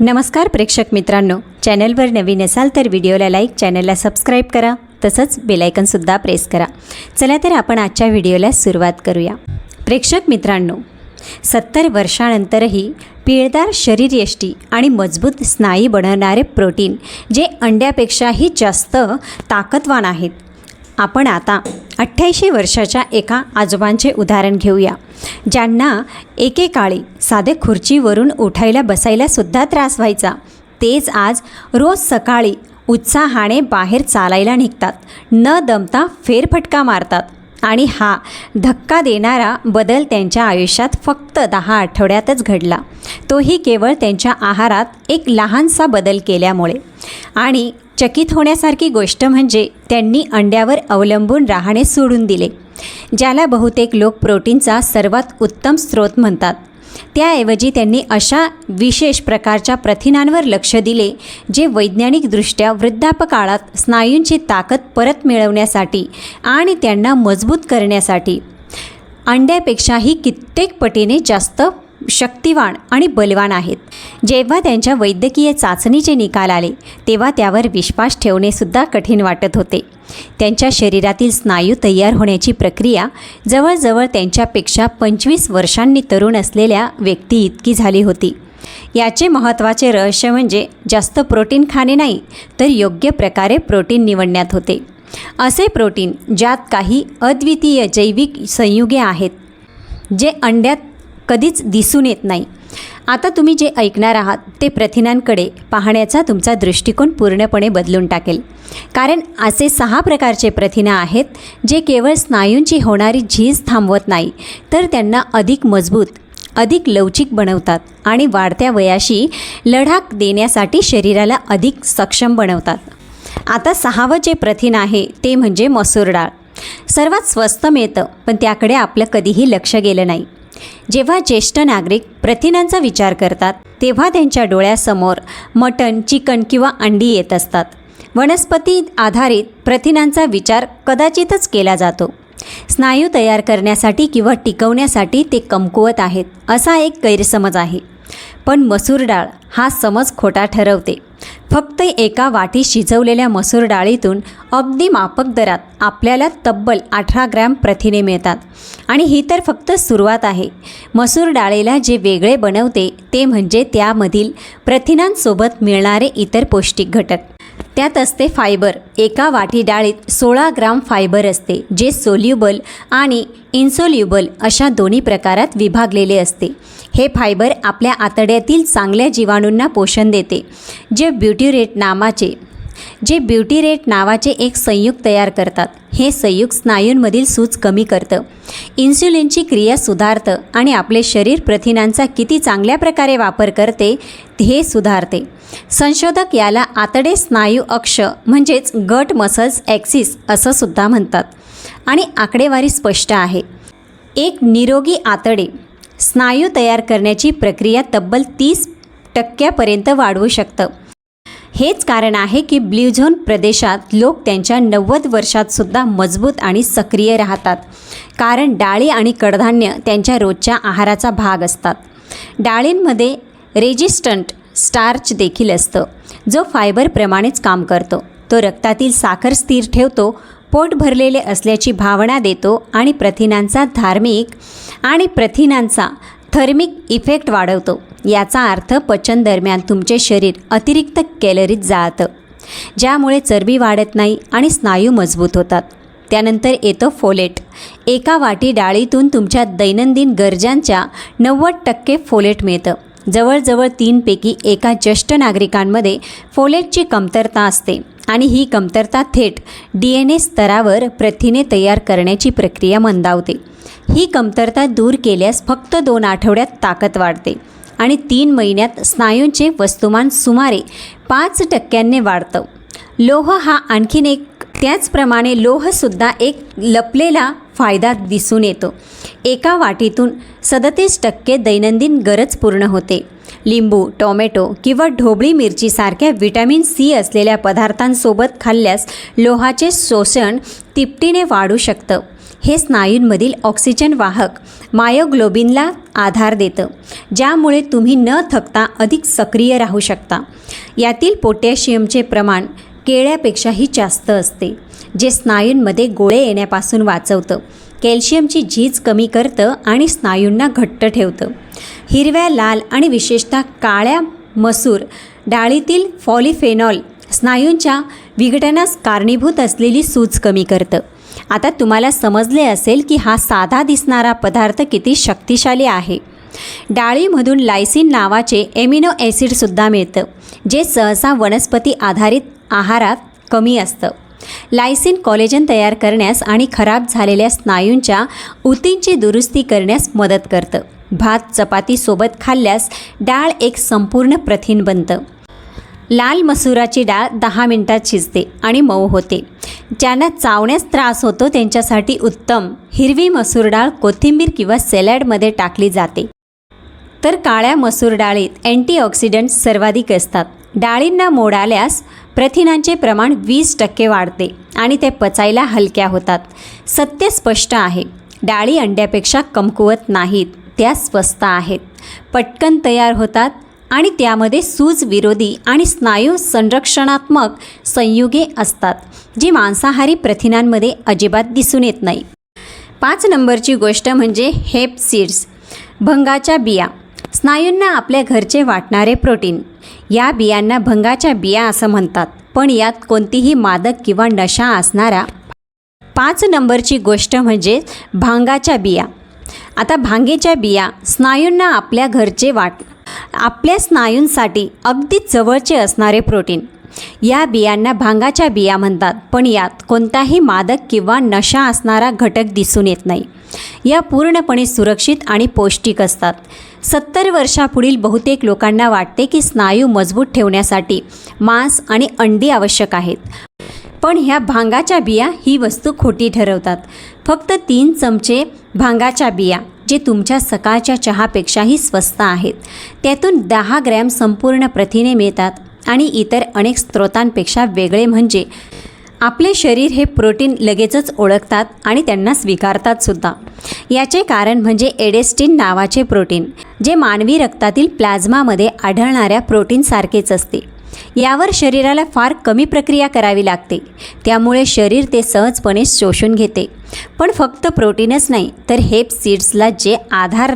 नमस्कार प्रेक्षक मित्रांनो. चॅनलवर नवीन असाल तर व्हिडिओला लाईक चॅनलला सबस्क्राईब करा. तसंच बेलायकनसुद्धा प्रेस करा. चला तर आपण आजच्या व्हिडिओला सुरुवात करूया. प्रेक्षक मित्रांनो सत्तर वर्षानंतरही पिळदार शरीरयष्टी आणि मजबूत स्नायू बनवणारे प्रोटीन जे अंड्यापेक्षाही जास्त ताकदवान आहेत. आपण आता अठ्ठ्याऐंशी वर्षाच्या एका आजोबांचे उदाहरण घेऊया. ज्यांना एकेकाळी साधे खुर्चीवरून उठायला बसायलासुद्धा त्रास व्हायचा. तेच आज रोज सकाळी उत्साहाने बाहेर चालायला निघतात. न दमता फेरफटका मारतात. आणि हा धक्का देणारा बदल त्यांच्या आयुष्यात फक्त दहा आठवड्यातच घडला. तोही केवळ त्यांच्या आहारात एक लहानसा बदल केल्यामुळे. आणि चकित होण्यासारखी गोष्ट म्हणजे त्यांनी अंड्यावर अवलंबून राहणे सोडून दिले ज्याला बहुतेक लोक प्रोटीनचा सर्वात उत्तम स्रोत म्हणतात. त्याऐवजी त्यांनी अशा विशेष प्रकारच्या प्रथिनांवर लक्ष दिले जे वैज्ञानिकदृष्ट्या वृद्धापकाळात स्नायूंची ताकद परत मिळवण्यासाठी आणि त्यांना मजबूत करण्यासाठी. अंड्यापेक्षाही कित्येक पटीने जास्त शक्तिवान आणि बलवान आहेत. जेव्हा त्यांच्या वैद्यकीय चाचणीचे निकाल आले तेव्हा त्यावर विश्वास ठेवणेसुद्धा कठीण वाटत होते. त्यांच्या शरीरातील स्नायू तयार होण्याची प्रक्रिया जवळजवळ त्यांच्यापेक्षा पंचवीस वर्षांनी तरुण असलेल्या व्यक्ती इतकी झाली होती. याचे महत्त्वाचे रहस्य म्हणजे जास्त प्रोटीन खाणे नाही तर योग्य प्रकारे प्रोटीन निवडण्यात होते. असे प्रोटीन ज्यात काही अद्वितीय जैविक संयुगे आहेत जे अंड्यात कधीच दिसून येत नाही. आता तुम्ही जे ऐकणार आहात ते प्रथिनांकडे पाहण्याचा तुमचा दृष्टिकोन पूर्णपणे बदलून टाकेल. कारण असे सहा प्रकारचे प्रथिनं आहेत जे केवळ स्नायूंची होणारी झीज थांबवत नाही तर त्यांना अधिक मजबूत अधिक लवचिक बनवतात आणि वाढत्या वयाशी लढा देण्यासाठी शरीराला अधिक सक्षम बनवतात. आता सहावं जे प्रथिन आहे ते म्हणजे मसूर डाळ. सर्वात स्वस्त मिळतं पण त्याकडे आपलं कधीही लक्ष गेलं नाही. जेव्हा ज्येष्ठ नागरिक प्रथिनांचा विचार करतात तेव्हा त्यांच्या डोळ्यासमोर मटण चिकन किंवा अंडी येत असतात. वनस्पती आधारित प्रथिनांचा विचार कदाचितच केला जातो. स्नायू तयार करण्यासाठी किंवा टिकवण्यासाठी ते कमकुवत आहेत असा एक गैरसमज आहे. पण मसूर डाळ हा समज खोटा ठरवते. फक्त एका वाटी शिजवलेल्या मसूर डाळीतून अगदी मापक दरात आपल्याला तब्बल अठरा ग्रॅम प्रथिने मिळतात. आणि ही तर फक्त सुरुवात आहे. मसूर डाळीला जे वेगळे बनवते ते म्हणजे त्यामधील प्रथिनांसोबत मिळणारे इतर पौष्टिक घटक. त्यात असते फायबर. एका वाटी डाळीत सोळा ग्राम फायबर असते जे सोल्युबल आणि इन्सोल्युबल अशा दोन्ही प्रकारात विभागलेले असते. हे फायबर आपल्या आतड्यातील चांगल्या जीवाणूंना पोषण देते जे ब्युट्युरेट नामाचे जे ब्युटीरेट नावाचे एक संयुग तयार करतात. हे संयुग स्नायूंमधील सूज कमी करतं. इन्सुलिनची क्रिया सुधारतं आणि आपले शरीर प्रथिनांचा किती चांगल्या प्रकारे वापर करते हे सुधारते. संशोधक याला आतडे स्नायू अक्ष म्हणजेच गट मसल्स ॲक्सिस असं सुद्धा म्हणतात. आणि आकडेवारी स्पष्ट आहे. एक निरोगी आतडे. स्नायू तयार करण्याची प्रक्रिया तब्बल तीस टक्क्यापर्यंत वाढवू शकतं. हेच कारण आहे की ब्ल्यू झोन प्रदेशात लोक त्यांच्या नव्वद वर्षातसुद्धा मजबूत आणि सक्रिय राहतात. कारण डाळी आणि कडधान्य त्यांच्या रोजच्या आहाराचा भाग असतात. डाळींमध्ये रेजिस्टंट स्टार्च देखील असतं जो फायबरप्रमाणेच काम करतो. तो रक्तातील साखर स्थिर ठेवतो पोट भरलेले असल्याची भावना देतो आणि प्रथिनांचा धार्मिक आणि प्रथिनांचा थर्मिक इफेक्ट वाढवतो. याचा अर्थ पचन दरम्यान तुमचे शरीर अतिरिक्त कॅलरीज जाळतं ज्यामुळे चरबी वाढत नाही आणि स्नायू मजबूत होतात. त्यानंतर येतं फोलेट. एका वाटी डाळीतून तुमच्या दैनंदिन गरजांच्या नव्वद टक्के फोलेट मिळतं. जवळजवळ तीनपैकी एका ज्येष्ठ नागरिकांमध्ये फोलेटची कमतरता असते आणि ही कमतरता थेट डी एन ए स्तरावर प्रथिने तयार करण्याची प्रक्रिया मंदावते. ही कमतरता दूर केल्यास फक्त दोन आठवड्यात ताकद वाढते. आणि तीन महिन्यात स्नायूंचे वस्तुमान सुमारे पाच टक्क्यांनी वाढतं. लोह हा आणखीन एक त्याचप्रमाणे लोहसुद्धा एक लपलेला फायदा दिसून येतो. एका वाटीतून सदतीस टक्के दैनंदिन गरज पूर्ण होते. लिंबू टोमॅटो किंवा ढोबळी मिरचीसारख्या व्हिटॅमिन सी असलेल्या पदार्थांसोबत खाल्ल्यास लोहाचे शोषण तिपटीने वाढू शकतं. हे स्नायूंमधील ऑक्सिजन वाहक मायोग्लोबिनला आधार देतं. ज्यामुळे तुम्ही न थकता अधिक सक्रिय राहू शकता. यातील पोटॅशियमचे प्रमाण केळ्यापेक्षाही जास्त असते जे स्नायूंमध्ये गोळे येण्यापासून वाचवतं. कॅल्शियमची झीज कमी करतं आणि स्नायूंना घट्ट ठेवतं. हिरव्या लाल आणि विशेषतः काळ्या मसूर डाळीतील फॉलिफेनॉल स्नायूंच्या विघटनास कारणीभूत असलेली सूज कमी करतं. आता तुम्हाला समजले असेल की हा साधा दिसणारा पदार्थ किती शक्तिशाली आहे. डाळीमधून लायसिन नावाचे एमिनो ॲसिडसुद्धा मिळतं जे सहसा वनस्पती आधारित आहारात कमी असतं. लायसिन कॉलेजन तयार करण्यास आणि खराब झालेल्या स्नायूंच्या ऊतींची दुरुस्ती करण्यास मदत करतं. भात चपातीसोबत खाल्ल्यास डाळ एक संपूर्ण प्रथिन बनतं. लाल मसुराची डाळ दहा मिनिटात शिजते आणि मऊ होते. ज्यांना चावण्यास त्रास होतो त्यांच्यासाठी उत्तम. हिरवी मसूर डाळ कोथिंबीर किंवा सॅलॅडमध्ये टाकली जाते. तर काळ्या मसूर डाळीत अँटीऑक्सिडंट्स सर्वाधिक असतात. डाळींना मोड आल्यास प्रथिनांचे प्रमाण वीस टक्के वाढते आणि ते पचायला हलक्या होतात. सत्य स्पष्ट आहे. डाळी अंड्यापेक्षा कमकुवत नाहीत. त्या स्वस्त आहेत. पटकन तयार होतात. आणि त्यामध्ये सूज विरोधी आणि स्नायू संरक्षणात्मक संयुगे असतात जी मांसाहारी प्रथिनांमध्ये अजिबात दिसून येत नाही. पाच नंबरची गोष्ट म्हणजे हेप सीड्स भंगाच्या बिया. स्नायूंना आपल्या घरचे वाटणारे प्रोटीन. या बियांना भंगाच्या बिया असं म्हणतात पण यात कोणतीही मादक किंवा नशा असणारा. पाच नंबरची गोष्ट म्हणजे भांगाच्या बिया. आता भांगेच्या बिया स्नायूंना आपल्या घरचे वाट आपल्या स्नायूंसाठी अगदी जवळचे असणारे प्रोटीन. या बियांना भांगाच्या बिया म्हणतात पण यात कोणताही मादक किंवा नशा असणारा घटक दिसून येत नाही. या पूर्णपणे सुरक्षित आणि पौष्टिक असतात. सत्तर वर्षापुढील बहुतेक लोकांना वाटते की स्नायू मजबूत ठेवण्यासाठी मांस आणि अंडी आवश्यक आहेत. पण ह्या भांगाच्या बिया ही वस्तू खोटी ठरवतात. फक्त तीन चमचे भांगाच्या बिया जे तुमच्या सकाळच्या चहापेक्षाही स्वस्त आहेत. त्यातून दहा ग्रॅम संपूर्ण प्रथिने मिळतात आणि इतर अनेक स्रोतांपेक्षा वेगळे म्हणजे आपले शरीर हे प्रोटीन लगेचच ओळखतात आणि त्यांना स्वीकारतात सुद्धा. याचे कारण म्हणजे एडेस्टिन नावाचे प्रोटीन जे मानवी रक्तातील प्लाझ्मामध्ये आढळणाऱ्या प्रोटीनसारखेच असते. यावर शरीराला फार कमी प्रक्रिया करावी लागते. त्यामुळे शरीर ते सहजपणे शोषून घेते. पण फक्त प्रोटीनच नाही तर हेप सीड्सला जे आधार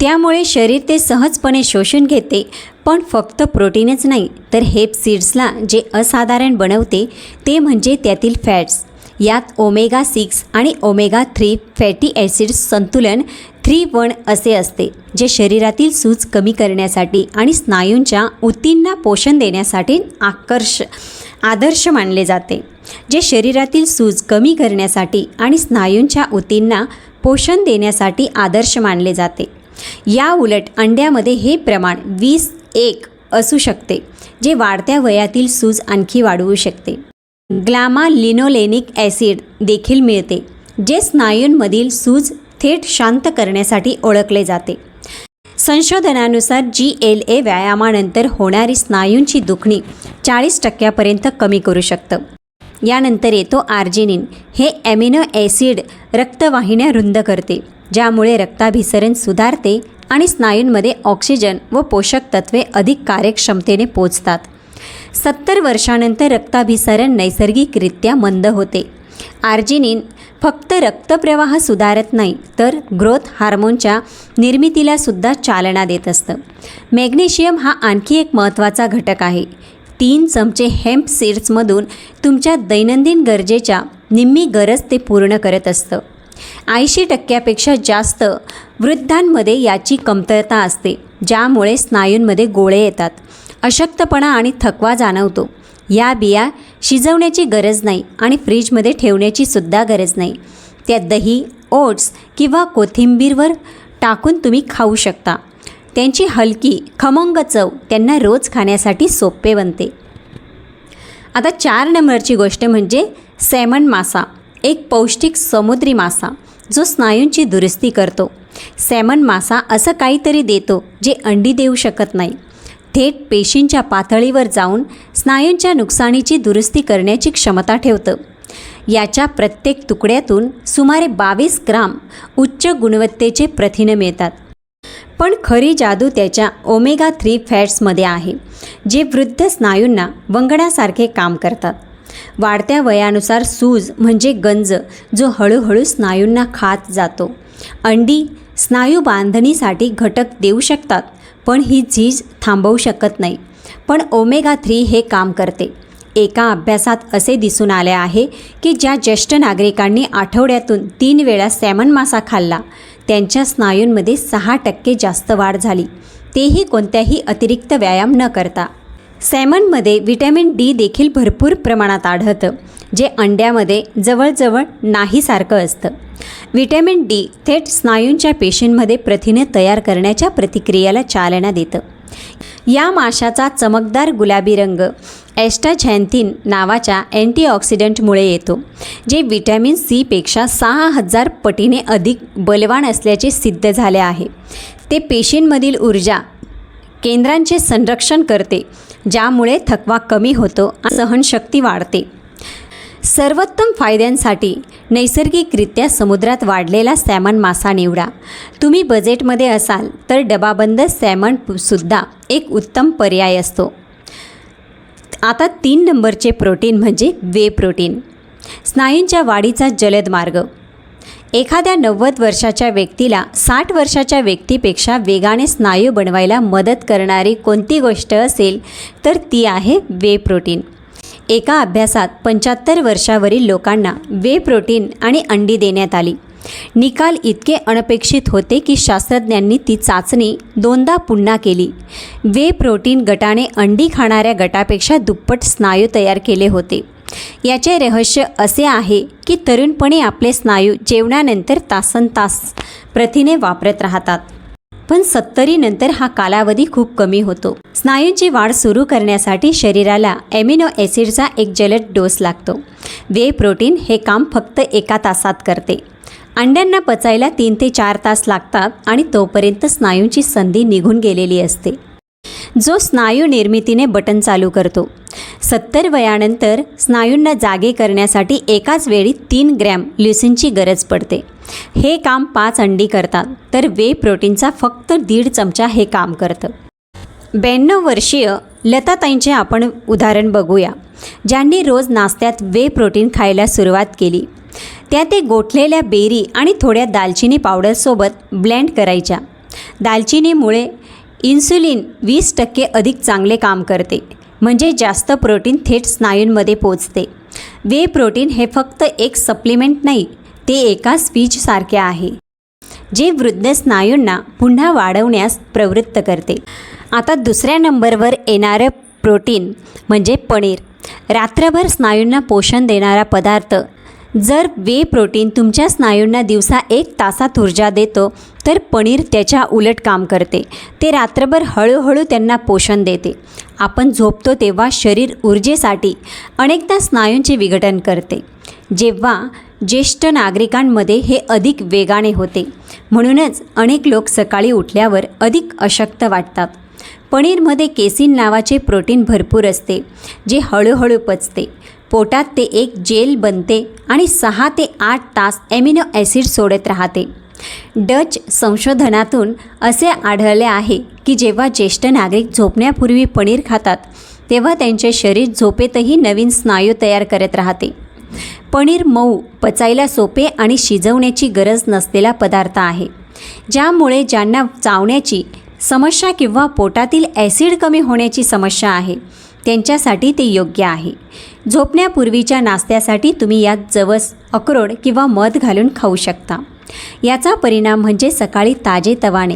त्यामुळे शरीर ते सहजपणे शोषून घेते. पण फक्त प्रोटीनच नाही तर हेप सीड्सला जे असाधारण बनवते ते म्हणजे त्यातील फॅट्स. यात ओमेगा सिक्स आणि ओमेगा थ्री फॅटी ॲसिड्स संतुलन थ्री वन असे असते जे शरीरातील सूज कमी करण्यासाठी आणि स्नायूंच्या ऊतींना पोषण देण्यासाठी आकर्ष आदर्श मानले जाते. जे शरीरातील सूज कमी करण्यासाठी आणि स्नायूंच्या ऊतींना पोषण देण्यासाठी आदर्श मानले जाते. या उलट अंड्यामध्ये हे प्रमाण वीस एक असू शकते जे वाढत्या वयातील सूज आणखी वाढवू शकते. ग्लामा लिनोलेनिक ॲसिड देखील मिळते जे स्नायूंमधील सूज थेट शांत करण्यासाठी ओळखले जाते. संशोधनानुसार जी एल ए व्यायामानंतर होणारी स्नायूंची दुखणी चाळीस टक्क्यापर्यंत कमी करू शकतं. यानंतर येतो आर्जिनिन. हे ॲमिनो ॲसिड रक्तवाहिन्या रुंद करते ज्यामुळे रक्ताभिसरण सुधारते आणि स्नायूंमध्ये ऑक्सिजन व पोषक तत्वे अधिक कार्यक्षमतेने पोचतात. सत्तर वर्षानंतर रक्ताभिसरण नैसर्गिकरित्या मंद होते. आर्जिनिन फक्त रक्तप्रवाह सुधारत नाही तर ग्रोथ हार्मोनच्या निर्मितीला सुद्धा चालना देत असतं. मॅग्नेशियम हा आणखी एक महत्त्वाचा घटक आहे. तीन चमचे हेम्प सीड्समधून तुमच्या दैनंदिन गरजेच्या निम्मी गरज ते पूर्ण करत असतं. ऐंशी टक्क्यापेक्षा जास्त वृद्धांमध्ये याची कमतरता असते ज्यामुळे स्नायूंमध्ये गोळे येतात. अशक्तपणा आणि थकवा जाणवतो. या बिया शिजवण्याची गरज नाही आणि फ्रीजमध्ये ठेवण्याची सुद्धा गरज नाही. त्यात दही ओट्स किंवा कोथिंबीरवर टाकून तुम्ही खाऊ शकता. त्यांची हलकी खमंग चव त्यांना रोज खाण्यासाठी सोपे बनते. आता चार नंबरची गोष्ट म्हणजे सॅमन मासा एक पौष्टिक समुद्री मासा जो स्नायूंची दुरुस्ती करतो. सॅमन मासा असं काहीतरी देतो जे अंडी देऊ शकत नाही. थेट पेशींच्या पातळीवर जाऊन स्नायूंच्या नुकसानीची दुरुस्ती करण्याची क्षमता ठेवतं. याच्या प्रत्येक तुकड्यातून सुमारे बावीस ग्राम उच्च गुणवत्तेचे प्रथिनं मिळतात. पण खरी जादू त्याच्या ओमेगा थ्री फॅट्समध्ये आहे जे वृद्ध स्नायूंना वंगण्यासारखे काम करतात. वाढत्या वयानुसार सूज म्हणजे गंज जो हळूहळू स्नायूंना खात जातो. अंडी स्नायू बांधणीसाठी घटक देऊ शकतात. पण ही झीज थांबवू शकत नाही. पण ओमेगा थ्री हे काम करते. एका अभ्यासात असे दिसून आले आहे की ज्या ज्येष्ठ नागरिकांनी आठवड्यातून तीन वेळा सॅमन मासा खाल्ला त्यांच्या स्नायूंमध्ये सहा टक्के जास्त वाढ झाली. तेही कोणत्याही अतिरिक्त व्यायाम न करता. सॅमनमध्ये व्हिटॅमिन डी देखील भरपूर प्रमाणात आढळतं. जे अंड्यामध्ये जवळजवळ नाहीसारखं असतं. व्हिटॅमिन डी थेट स्नायूंच्या पेशींमध्ये प्रथिने तयार करण्याच्या प्रतिक्रियेला चालना देतं. या माशाचा चमकदार गुलाबी रंग ॲस्टाझॅन्थिन नावाच्या अँटीऑक्सिडंटमुळे येतो जे व्हिटॅमिन सीपेक्षा सहा हजार पटीने अधिक बलवान असल्याचे सिद्ध झाले आहे. ते पेशींमधील ऊर्जा केंद्रांचे संरक्षण करते ज्यामुळे थकवा कमी होतो आणि सहनशक्ती वाढते. सर्वोत्तम फायद्यांसाठी नैसर्गिकरित्या समुद्रात वाढलेला सॅमन मासा निवडा. तुम्ही बजेटमध्ये असाल तर डबाबंद सॅमन सुद्धा एक उत्तम पर्याय असतो. आता तीन नंबरचे प्रोटीन म्हणजे वे प्रोटीन. स्नायूंच्या वाढीचा जलद मार्ग. एखाद्या नव्वद वर्षाच्या व्यक्तीला साठ वर्षाच्या व्यक्तीपेक्षा वेगाने स्नायू बनवायला मदत करणारी कोणती गोष्ट असेल तर ती आहे वे प्रोटीन. एका अभ्यासात पंच्याहत्तर वर्षावरील लोकांना वे प्रोटीन आणि अंडी देण्यात आली. निकाल इतके अनपेक्षित होते की शास्त्रज्ञांनी ती चाचणी दोनदा पुन्हा केली. वे प्रोटीन गटाने अंडी खाणाऱ्या गटापेक्षा दुप्पट स्नायू तयार केले होते. याचे रहस्य असे आहे की तरुणपणी आपले स्नायू जेवणानंतर तासन तास प्रथिने वापरत राहतात. पण सत्तरीनंतर हा कालावधी खूप कमी होतो. स्नायूंची वाढ सुरू करण्यासाठी शरीराला ॲमिनो ॲसिडचा एक जलद डोस लागतो. वे प्रोटीन हे काम फक्त एका तासात करते. अंड्यांना पचायला तीन ते चार तास लागतात आणि तोपर्यंत स्नायूंची संधी निघून गेलेली असते. जो स्नायू निर्मितीने बटन चालू करतो. सत्तर वयानंतर स्नायूंना जागे करण्यासाठी एकाच वेळी तीन ग्रॅम ल्युसिनची गरज पडते. हे काम पाच अंडी करतात तर वे प्रोटीनचा फक्त दीड चमचा हे काम करतं. ब्याण्णव वर्षीय लताताईंचे आपण उदाहरण बघूया. ज्यांनी रोज नाश्त्यात वे प्रोटीन खायला सुरुवात केली. त्या ते गोठलेल्या बेरी आणि थोड्या दालचिनी पावडरसोबत ब्लेंड करायच्या. दालचिनीमुळे इन्सुलिन वीस टक्के अधिक चांगले काम करते. म्हणजे जास्त प्रोटीन थेट स्नायूंमध्ये पोचते वे प्रोटीन हे फक्त एक सप्लिमेंट नाही ते एका स्पीचसारखे आहे जे वृद्ध स्नायूंना पुन्हा वाढवण्यास प्रवृत्त करते. आता दुसऱ्या नंबरवर येणारं प्रोटीन म्हणजे पनीर. रात्रभर स्नायूंना पोषण देणारा पदार्थ. जर वे प्रोटीन तुमच्या स्नायूंना दिवसा एक तासात ऊर्जा देतो तर पनीर त्याच्या उलट काम करते. ते रात्रभर हळूहळू त्यांना पोषण देते. आपण झोपतो तेव्हा शरीर ऊर्जेसाठी अनेकदा स्नायूंचे विघटन करते. जेव्हा ज्येष्ठ नागरिकांमध्ये हे अधिक वेगाने होते. म्हणूनच अनेक लोक सकाळी उठल्यावर अधिक अशक्त वाटतात. पनीरमध्ये केसिन नावाचे प्रोटीन भरपूर असते जे हळूहळू पचते. पोटात ते एक जेल बनते आणि सहा ते आठ तास ॲमिनो ॲसिड सोडत राहते. डच संशोधनातून असे आढळले आहे की जेव्हा ज्येष्ठ नागरिक झोपण्यापूर्वी पनीर खातात तेव्हा त्यांचे शरीर झोपेतही नवीन स्नायू तयार करत राहते. पनीर मऊ पचायला सोपे आणि शिजवण्याची गरज नसलेला पदार्थ आहे ज्यामुळे ज्यांना चावण्याची समस्या किंवा पोटातील ॲसिड कमी होण्याची समस्या आहे त्यांच्यासाठी ते योग्य आहे. झोपण्यापूर्वीच्या नाश्त्यासाठी तुम्ही यात जवस अक्रोड किंवा मध घालून खाऊ शकता. याचा परिणाम म्हणजे सकाळी ताजे तवाने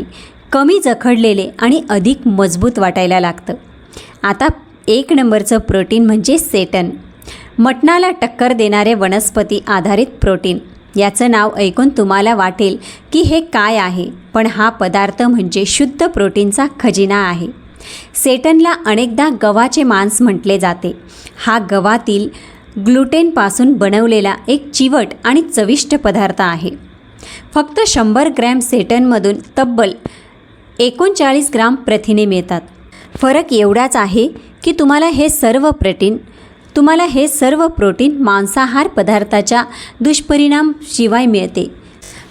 कमी जखडलेले आणि अधिक मजबूत वाटायला लागतं. आता एक नंबरचं प्रोटीन म्हणजे सेटन. मटणाला टक्कर देणारे वनस्पती आधारित प्रोटीन. याचं नाव ऐकून तुम्हाला वाटेल की हे काय आहे पण हा पदार्थ म्हणजे शुद्ध प्रोटीनचा खजिना आहे. सेटनला अनेकदा गव्हाचे मांस म्हटले जाते. हा गव्हातील ग्लुटेनपासून बनवलेला एक चिवट आणि चविष्ट पदार्थ आहे. फक्त शंभर ग्रॅम सेटनमधून तब्बल एकोणचाळीस ग्राम प्रथिने मिळतात. फरक एवढाच आहे की तुम्हाला हे सर्व प्रोटीन तुम्हाला हे सर्व प्रोटीन मांसाहार पदार्थाच्या दुष्परिणाम शिवाय मिळते.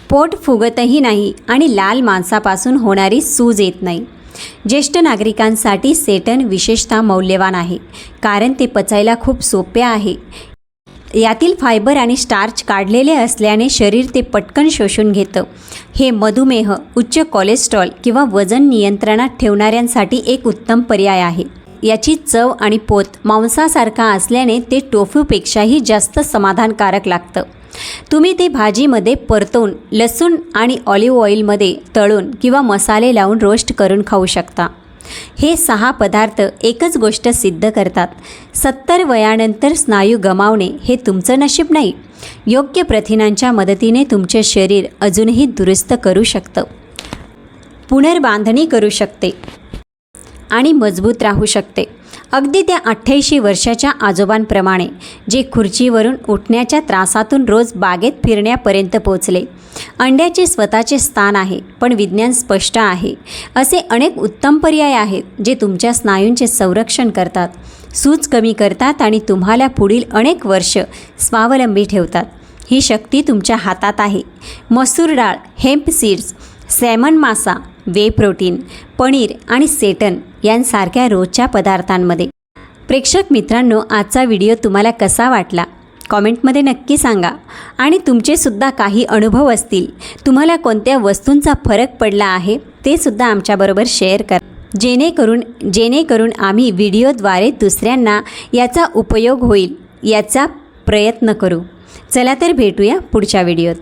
पोट फुगतही नाही आणि लाल मांसापासून होणारी सूज येत नाही. ज्येष्ठ नागरिकांसाठी सेटन विशेषतः मौल्यवान आहे कारण ते पचायला खूप सोपे आहे. यातील फायबर आणि स्टार्च काढलेले असल्याने शरीर ते पटकन शोषून घेतं. हे मधुमेह उच्च कोलेस्ट्रॉल किंवा वजन नियंत्रणात ठेवणाऱ्यांसाठी एक उत्तम पर्याय आहे. याची चव आणि पोत मांसासारखा असल्याने ते टोफूपेक्षाही जास्त समाधानकारक लागतं. तुम्ही ते भाजीमध्ये परतवून लसूण आणि ऑलिव्ह ऑइलमध्ये तळून किंवा मसाले लावून रोस्ट करून खाऊ शकता. हे सहा पदार्थ एकच गोष्ट सिद्ध करतात. सत्तर वयानंतर स्नायू गमावणे हे तुमचं नशीब नाही. योग्य प्रथिनांच्या मदतीने तुमचे शरीर अजूनही दुरुस्त करू शकतं. पुनर्बांधणी करू शकते आणि मजबूत राहू शकते. अगदी त्या अठ्ठ्याऐंशी वर्षाच्या आजोबांप्रमाणे जे खुर्चीवरून उठण्याच्या त्रासातून रोज बागेत फिरण्यापर्यंत पोचले. अंड्याचे स्वतःचे स्थान आहे पण विज्ञान स्पष्ट आहे. असे अनेक उत्तम पर्याय आहेत जे तुमच्या स्नायूंचे संरक्षण करतात. सूज कमी करतात आणि तुम्हाला पुढील अनेक वर्ष स्वावलंबी ठेवतात. ही शक्ती तुमच्या हातात आहे. मसूर डाळ हेम्प सीड्स सॅमन मासा वे प्रोटीन पनीर आणि सेटन यांसारख्या रोजच्या पदार्थांमध्ये. प्रेक्षक मित्रांनो आजचा व्हिडिओ तुम्हाला कसा वाटला? कॉमेंटमध्ये नक्की सांगा. आणि तुमचेसुद्धा काही अनुभव असतील तुम्हाला कोणत्या वस्तूंचा फरक पडला आहे ते सुद्धा आमच्याबरोबर शेअर करा. जेणेकरून जेणेकरून आम्ही व्हिडिओद्वारे दुसऱ्यांना याचा उपयोग होईल याचा प्रयत्न करू. चला तर भेटूया पुढच्या व्हिडिओत.